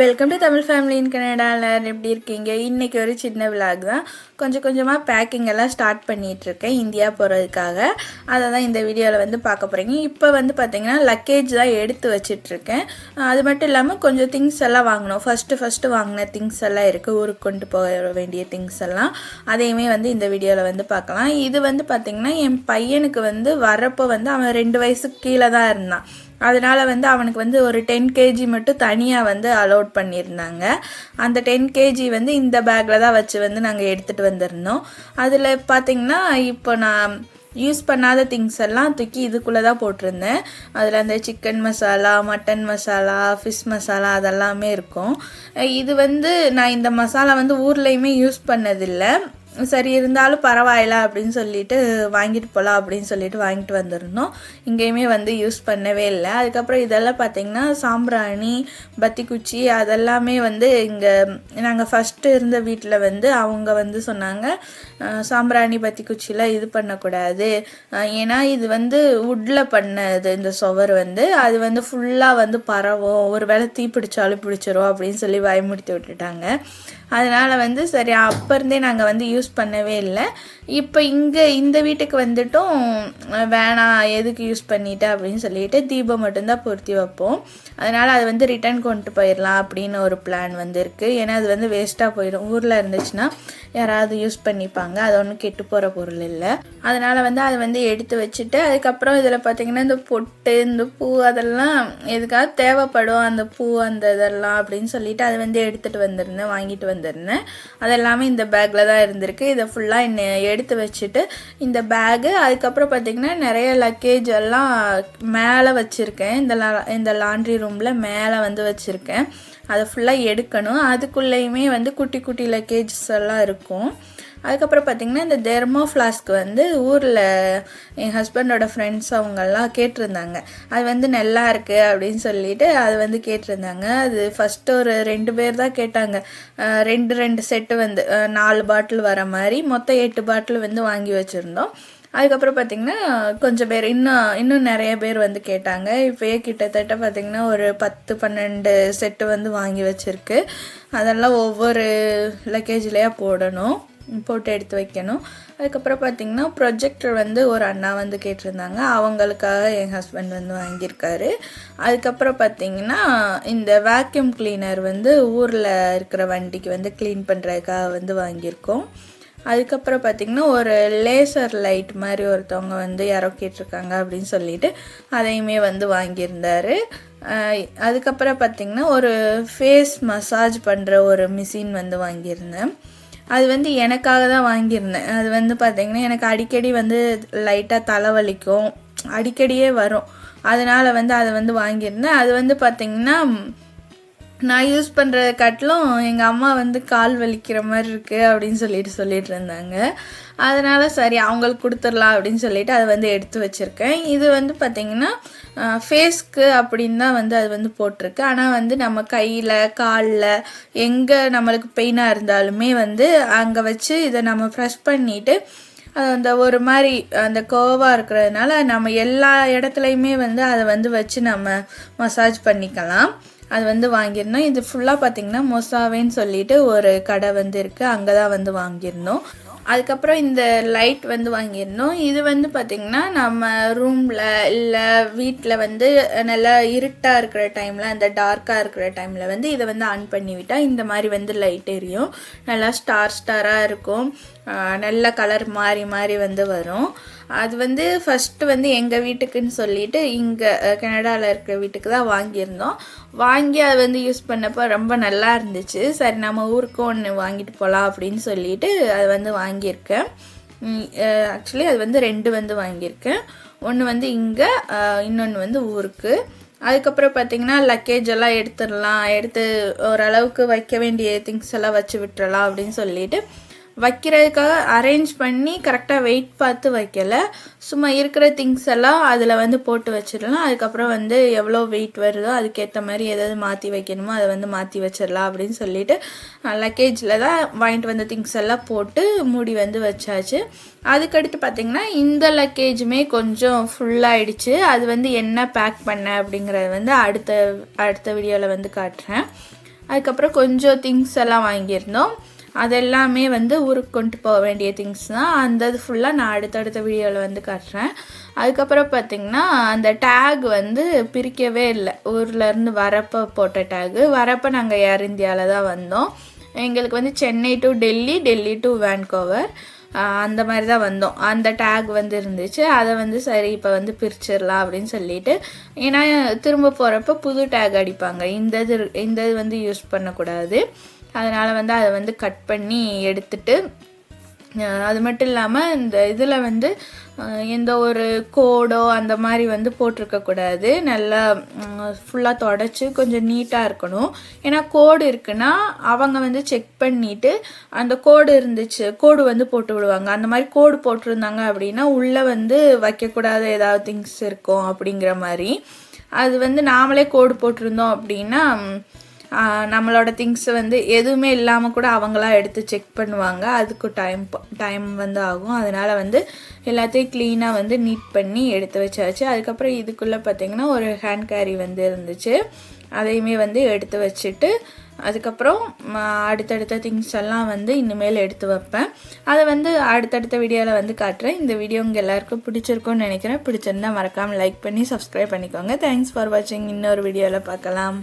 Welcome to Tamil family in கனடாவில் எப்படி இருக்கீங்க? இன்றைக்கி ஒரு சின்ன விலாக் தான். கொஞ்சம் கொஞ்சமாக பேக்கிங் எல்லாம் ஸ்டார்ட் பண்ணிகிட்ருக்கேன் இந்தியா போகிறதுக்காக அதை தான் இந்த வீடியோவில் வந்து பார்க்க போகிறீங்க இப்போ வந்து பார்த்திங்கன்னா லக்கேஜ் தான் எடுத்து வச்சிட்ருக்கேன் அது மட்டும் இல்லாமல் கொஞ்சம் திங்ஸ் எல்லாம் வாங்கணும். ஃபஸ்ட்டு ஃபஸ்ட்டு வாங்கின திங்ஸ் எல்லாம் இருக்குது ஊருக்கு கொண்டு போக வேண்டிய திங்ஸ் எல்லாம். அதையுமே வந்து இந்த வீடியோவில் வந்து பார்க்கலாம். இது வந்து பார்த்திங்கன்னா என் பையனுக்கு வந்து வரப்போ வந்து அவன் ரெண்டு வயசுக்கு கீழே தான் இருந்தான். அதனால் வந்து அவனுக்கு வந்து ஒரு டென் கேஜி மட்டும் தனியாக வந்து அலோட் பண்ணியிருந்தாங்க. அந்த டென் கேஜி வந்து இந்த பேக்கில் தான் வச்சு வந்து நாங்கள் எடுத்துகிட்டு வந்திருந்தோம். அதில் பார்த்திங்கன்னா இப்போ நான் யூஸ் பண்ணாத திங்ஸ் எல்லாம் தூக்கி இதுக்குள்ளே தான் போட்டிருந்தேன். அதில் அந்த chicken masala mutton masala fish masala அதெல்லாமே இருக்கும். இது வந்து நான் இந்த மசாலா வந்து ஊர்லேயுமே யூஸ் பண்ணதில்லை. சரி இருந்தாலும் பரவாயில்ல அப்படின்னு சொல்லிட்டு வாங்கிட்டு போகலாம் அப்படின்னு சொல்லிட்டு வாங்கிட்டு வந்திருந்தோம். இங்கேயுமே வந்து யூஸ் பண்ணவே இல்லை. அதுக்கப்புறம் இதெல்லாம் பார்த்திங்கன்னா சாம்பிராணி பத்தி குச்சி அதெல்லாமே வந்து இங்கே நாங்கள் ஃபஸ்ட்டு இருந்த வீட்டில் வந்து அவங்க வந்து சொன்னாங்க சாம்பிராணி பத்தி இது பண்ணக்கூடாது. ஏன்னா இது வந்து உட்டில் பண்ணது இந்த சுவர் வந்து. அது வந்து ஃபுல்லாக வந்து பரவும். ஒரு வேளை தீ பிடிச்சாலும் பிடிச்சிரும் அப்படின்னு சொல்லி பயமுடுத்தி விட்டுட்டாங்க. அதனால் வந்து சரி அப்போ இருந்தே நாங்கள் வந்து யூஸ் பண்ணவே இல்லை. இப்போ இங்கே இந்த வீட்டுக்கு வந்துட்டும் வேணாம் எதுக்கு யூஸ் பண்ணிட்டு அப்படின்னு சொல்லிட்டு தீபம் மட்டும்தான் பொருத்தி வைப்போம். அதனால் அது வந்து ரிட்டர்ன் கொண்டு போயிடலாம் அப்படின்னு ஒரு பிளான் வந்து இருக்குது ஏன்னா அது வந்து வேஸ்ட்டாக போயிடும். ஊரில் இருந்துச்சுன்னா யாராவது யூஸ் பண்ணிப்பாங்க. அது ஒன்றும் கெட்டு போகிற பொருள் இல்லை. அதனால் வந்து அதை வந்து எடுத்து வச்சுட்டு அதுக்கப்புறம் இதில் பார்த்திங்கன்னா இந்த பொட்டு இந்த பூ அதெல்லாம் எதுக்காக தேவைப்படும். அந்த பூ அந்த இதெல்லாம் அப்படின்னு சொல்லிட்டு அதை வந்து எடுத்துகிட்டு வந்திருந்தேன் வாங்கிட்டு வந்து வந்திருந்தேன் அதெல்லாமே இந்த பேக்கில் தான் இருந்திருக்கு. இதை ஃபுல்லாக என்ன எடுத்து வச்சுட்டு இந்த பேகு அதுக்கப்புறம் பார்த்திங்கன்னா நிறைய லக்கேஜ் எல்லாம் மேலே வச்சுருக்கேன். இந்த லா இந்த லாண்ட்ரி ரூமில் மேலே வந்து வச்சுருக்கேன். அதை ஃபுல்லாக எடுக்கணும். அதுக்குள்ளேயுமே வந்து குட்டி குட்டி லக்கேஜஸ் எல்லாம் இருக்கும். அதுக்கப்புறம் பார்த்திங்கன்னா இந்த தெர்மோ ஃப்ளாஸ்க் வந்து ஊரில் என் ஹஸ்பண்டோட ஃப்ரெண்ட்ஸ் அவங்கெல்லாம் கேட்டிருந்தாங்க. அது வந்து நல்லா இருக்குது அப்படின்னு சொல்லிட்டு அது வந்து கேட்டிருந்தாங்க. அது ஃபஸ்ட்டு ஒரு ரெண்டு பேர் தான் கேட்டாங்க. ரெண்டு ரெண்டு செட்டு வந்து நாலு பாட்டில் வர மாதிரி. மொத்தம் எட்டு பாட்டில் வந்து வாங்கி வச்சுருந்தோம். அதுக்கப்புறம் பார்த்திங்கன்னா கொஞ்சம் பேர் இன்னும் இன்னும் நிறைய பேர் வந்து கேட்டாங்க. இப்போயே கிட்டத்தட்ட பார்த்திங்கன்னா ஒரு பத்து பன்னெண்டு செட்டு வந்து வாங்கி வச்சுருக்கு. அதெல்லாம் ஒவ்வொரு லக்கேஜ்லேயே போடணும். போட்டு எடுத்து வைக்கணும். அதுக்கப்புறம் பார்த்திங்கன்னா ப்ரொஜெக்டர் வந்து ஒரு அண்ணா வந்து கேட்டிருந்தாங்க. அவங்களுக்காக என் ஹஸ்பண்ட் வந்து வாங்கியிருக்காரு. அதுக்கப்புறம் பார்த்திங்கன்னா இந்த வேக்யூம் கிளீனர் வந்து ஊரில் இருக்கிற வண்டிக்கு வந்து க்ளீன் பண்ணுறதுக்காக வந்து வாங்கியிருக்கோம். அதுக்கப்புறம் பார்த்திங்கன்னா ஒரு லேசர் லைட் மாதிரி ஒருத்தவங்க வந்து யாரோ கேட்டிருக்காங்க அப்படின்னு சொல்லிட்டு அதையுமே வந்து வாங்கியிருந்தார். அதுக்கப்புறம் பார்த்திங்கன்னா ஒரு ஃபேஸ் மசாஜ் பண்ணுற ஒரு மிஷின் வந்து வாங்கியிருந்தேன். அது வந்து எனக்காக தான் வாங்கியிருந்தேன். அது வந்து பார்த்திங்கன்னா எனக்கு அடிக்கடி வந்து லைட்டாக தலைவலிக்கும். அடிக்கடியே வரும். அதனால் வந்து அதை வந்து வாங்கியிருந்தேன். அது வந்து பார்த்திங்கன்னா நான் யூஸ் பண்ணுறத காட்டிலும் எங்கள் அம்மா வந்து கால் வலிக்கிற மாதிரி இருக்குது அப்படின்னு சொல்லிட்டு சொல்லிட்டு இருந்தாங்க. அதனால் சரி அவங்களுக்கு கொடுத்துடலாம் அப்படின்னு சொல்லிட்டு அதை வந்து எடுத்து வச்சுருக்கேன். இது வந்து பார்த்திங்கன்னா ஃபேஸ்க்கு அப்படின்னு தான் வந்து அது வந்து போட்டிருக்கு. ஆனால் வந்து நம்ம கையில் காலில் எங்கே நம்மளுக்கு பெயினாக இருந்தாலுமே வந்து அங்கே வச்சு இதை நம்ம ஃப்ரெஷ் பண்ணிவிட்டு அந்த ஒரு மாதிரி அந்த கோவாக இருக்கிறதுனால நம்ம எல்லா இடத்துலையுமே வந்து அதை வந்து வச்சு நம்ம மசாஜ் பண்ணிக்கலாம். அது வந்து வாங்கியிருந்தோம். இது ஃபுல்லாக பார்த்திங்கன்னா மொசாவேன்னு சொல்லிட்டு ஒரு கடை வந்து இருக்குது அங்கே தான் வந்து வாங்கியிருந்தோம். அதுக்கப்புறம் இந்த லைட் வந்து வாங்கியிருந்தோம். இது வந்து பார்த்திங்கன்னா நம்ம ரூமில் இல்லை வீட்டில் வந்து நல்லா இருட்டாக இருக்கிற டைமில் அந்த டார்க்காக இருக்கிற டைமில் வந்து இதை வந்து ஆன் பண்ணி விட்டால் இந்த மாதிரி வந்து லைட் எரியும். நல்லா ஸ்டார் ஸ்டாராக இருக்கும். நல்ல கலர் மாறி மாறி வந்து வரும். அது வந்து ஃபஸ்ட்டு வந்து எங்கள் வீட்டுக்குன்னு சொல்லிட்டு இங்கே கனடாவில் இருக்கிற வீட்டுக்கு தான் வாங்கியிருந்தோம். வாங்கி அதை வந்து யூஸ் பண்ணப்போ ரொம்ப நல்லா இருந்துச்சு. சரி நம்ம ஊருக்கு ஒன்று வாங்கிட்டு போகலாம் அப்படின்னு சொல்லிட்டு அது வந்து வாங்கியிருக்கேன். ஆக்சுவலி அது வந்து ரெண்டு வந்து வாங்கியிருக்கேன். ஒன்று வந்து இங்கே இன்னொன்று வந்து ஊருக்கு. அதுக்கப்புறம் பார்த்திங்கன்னா லக்கேஜ் எல்லாம் எடுத்துடலாம் எடுத்து ஓரளவுக்கு வைக்க வேண்டிய திங்ஸ் எல்லாம் வச்சு விட்டுறலாம் அப்படின்னு சொல்லிட்டு வைக்கிறதுக்காக அரேஞ்ச் பண்ணி கரெக்டாக வெயிட் பார்த்து வைக்கலை. சும்மா இருக்கிற திங்ஸ் எல்லாம் அதில் வந்து போட்டு வச்சிடலாம். அதுக்கப்புறம் வந்து எவ்வளோ வெயிட் வருதோ அதுக்கேற்ற மாதிரி எதாவது மாற்றி வைக்கணுமோ அதை வந்து மாற்றி வச்சிடலாம் அப்படின்னு சொல்லிட்டு லக்கேஜில் தான் வாங்கிட்டு வந்த திங்ஸ் எல்லாம் போட்டு மூடி வந்து வச்சாச்சு. அதுக்கடுத்து பார்த்திங்கன்னா இந்த லக்கேஜுமே கொஞ்சம் ஃபுல்லாகிடுச்சு அது வந்து என்ன பேக் பண்ண அப்படிங்கிறத வந்து அடுத்த அடுத்த வீடியோவில் வந்து காட்டுறேன். அதுக்கப்புறம் கொஞ்சம் திங்ஸ் எல்லாம் வாங்கியிருந்தோம். அதெல்லாமே வந்து ஊருக்கு கொண்டு போக வேண்டிய திங்ஸ் தான். அந்த இது ஃபுல்லாக நான் அடுத்தடுத்த வீடியோவில் வந்து காட்டுறேன். அதுக்கப்புறம் பார்த்திங்கன்னா அந்த டேக் வந்து பிரிக்கவே இல்லை. ஊர்லேருந்து வரப்போ போட்ட டேகு வரப்போ நாங்கள் ஏர் இந்தியாவில் தான் வந்தோம். எங்களுக்கு வந்து Chennai to Delhi Delhi to Vancouver அந்த மாதிரி தான் வந்தோம். அந்த டேக் வந்து இருந்துச்சு. அதை வந்து சரி இப்போ வந்து பிரிச்சிடலாம் அப்படின்னு சொல்லிட்டு. ஏன்னா திரும்ப போகிறப்ப புது டேக் அடிப்பாங்க. இந்த இது இந்த இது வந்து யூஸ் பண்ணக்கூடாது. அதனால் வந்து அதை வந்து கட் பண்ணி எடுத்துட்டு அது மட்டும் இல்லாமல் இந்த இதில் வந்து எந்த ஒரு கோடோ அந்த மாதிரி வந்து போட்டிருக்கக்கூடாது நல்லா ஃபுல்லாக தொடச்சி கொஞ்சம் நீட்டாக இருக்கணும். ஏன்னா கோடு இருக்குன்னா அவங்க வந்து செக் பண்ணிவிட்டு அந்த கோடு இருந்துச்சு கோடு வந்து போட்டு விடுவாங்க. அந்த மாதிரி கோடு போட்டிருந்தாங்க அப்படின்னா உள்ளே வந்து வைக்கக்கூடாத ஏதாவது திங்ஸ் இருக்கும் அப்படிங்கிற மாதிரி. அது வந்து நாமளே கோடு போட்டிருந்தோம் அப்படின்னா நம்மளோட திங்ஸ் வந்து எதுவுமே இல்லாமல் கூட அவங்களா எடுத்து செக் பண்ணுவாங்க. அதுக்கு டைம் டைம் வந்து ஆகும். அதனால் வந்து எல்லாத்தையும் க்ளீனாக வந்து நீட் பண்ணி எடுத்து வச்சாச்சு. அதுக்கப்புறம் இதுக்குள்ளே பார்த்தீங்கன்னா ஒரு ஹேண்ட் கேரி வந்து இருந்துச்சு. அதையுமே வந்து எடுத்து வச்சுட்டு அதுக்கப்புறம் அடுத்தடுத்த திங்ஸ் எல்லாம் வந்து இனிமேல் எடுத்து வைப்பேன். அதை வந்து அடுத்தடுத்த வீடியோவில் வந்து காட்டுறேன். இந்த வீடியோ உங்கள் எல்லாருக்கும் பிடிச்சிருக்கும்னு நினைக்கிறேன். பிடிச்சிருந்தா மறக்காமல் லைக் பண்ணி சப்ஸ்கிரைப் பண்ணிக்கோங்க. தேங்க்ஸ் ஃபார் வாட்சிங் இன்னொரு வீடியோவில் பார்க்கலாம்.